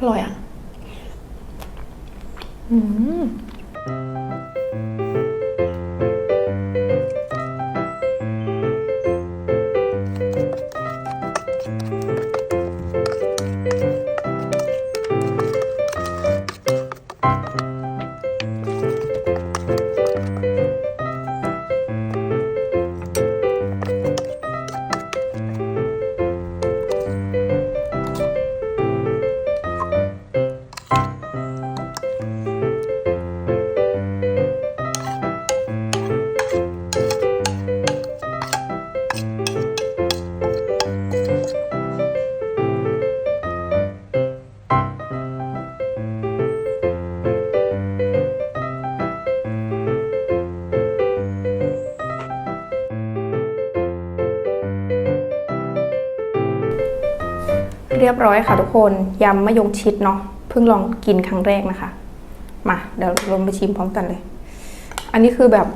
อร่อยอะ อืม เรียบร้อยค่ะทุกคนยำมะยงชิดเนาะเพิ่งลองกินครั้งแรกนะคะ มาเดี๋ยวลงไปชิมพร้อมกันเลย อันนี้คือแบบ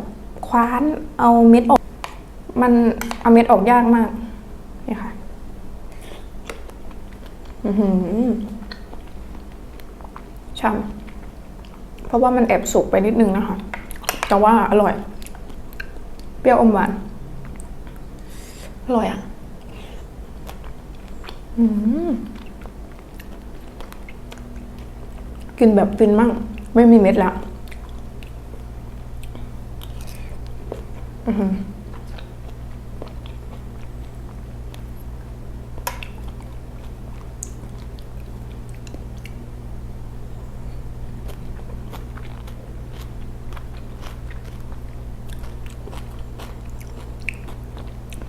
คว้านเอาเม็ดออก มันเอาเม็ดออกยากมากนี่ค่ะอือหือช่ำเพราะว่ามันแอบสุกไปนิดนึงนะคะ แต่ว่าอร่อย เปรี้ยวอมหวาน อร่อยอะ กินแบบฟินมาก ไม่มีเม็ดละ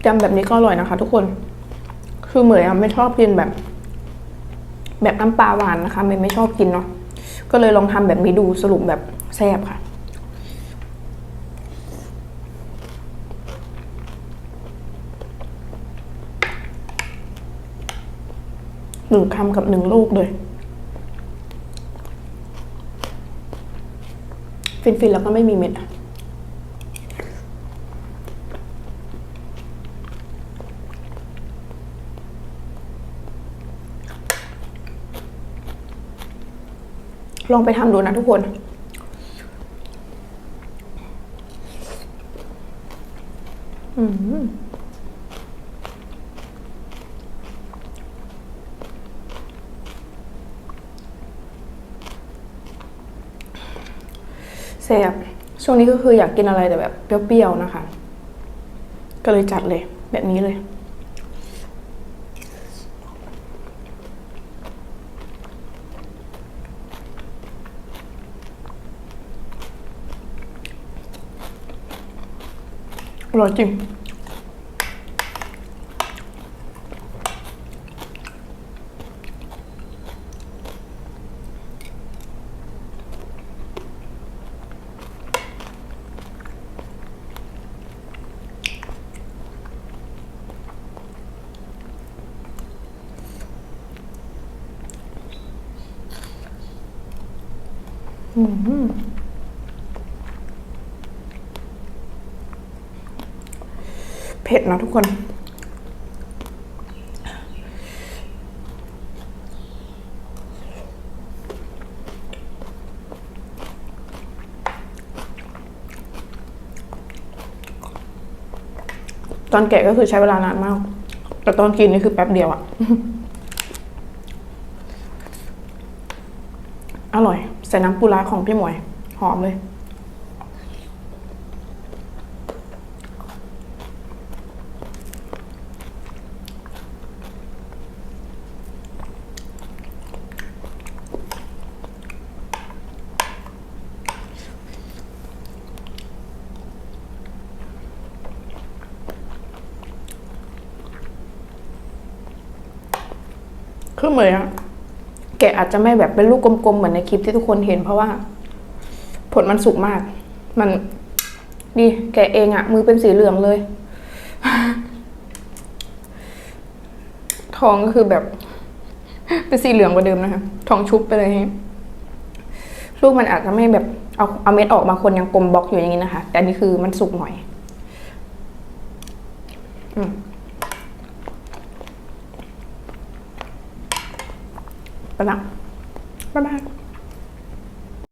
จำแบบนี้ก็อร่อยนะคะทุกคน คือเหมยอะไม่ชอบกินแบบ แบบน้ำปลาหวานนะคะเมย์ไม่ชอบกินเนาะก็เลยลองทำแบบนี้ดูสรุปแบบแซ่บค่ะหนึ่งคำกับหนึ่งลูกเลย ฟินๆแล้วก็ไม่มีเม็ดอะ ลองไปทำดูนะทุกคน อืมแซ่บช่วงนี้ก็คืออยากกินอะไรแต่แบบเปรี้ยวๆนะคะ ก็เลยจัดเลยแบบนี้เลย อร่อยจริงอืม เผ็ดนะทุกคน ตอนแกะก็คือใช้เวลานานมาก แต่ตอนกินนี่คือแป๊บเดียวอะอร่อย ใส่น้ำปูร้าของพี่หมวย หอมเลย คือเหมยอะแกะอาจจะไม่แบบเป็นลูกกลมๆเหมือนในคลิปที่ทุกคนเห็น เพราะว่า ผลมันสุกมาก มันดีแกะเองอะมือเป็นสีเหลืองเลย ทองก็คือแบบ เป็นสีเหลืองกว่าเดิมนะคะทองชุบไปเลยลูกมันอาจจะไม่แบบเอาเอาเม็ดออกมาคนยังกลมบล็อกอยู่อย่างนี้นะคะ แต่นนี้คือมันสุกหน่อย อืม 拜拜。拜拜。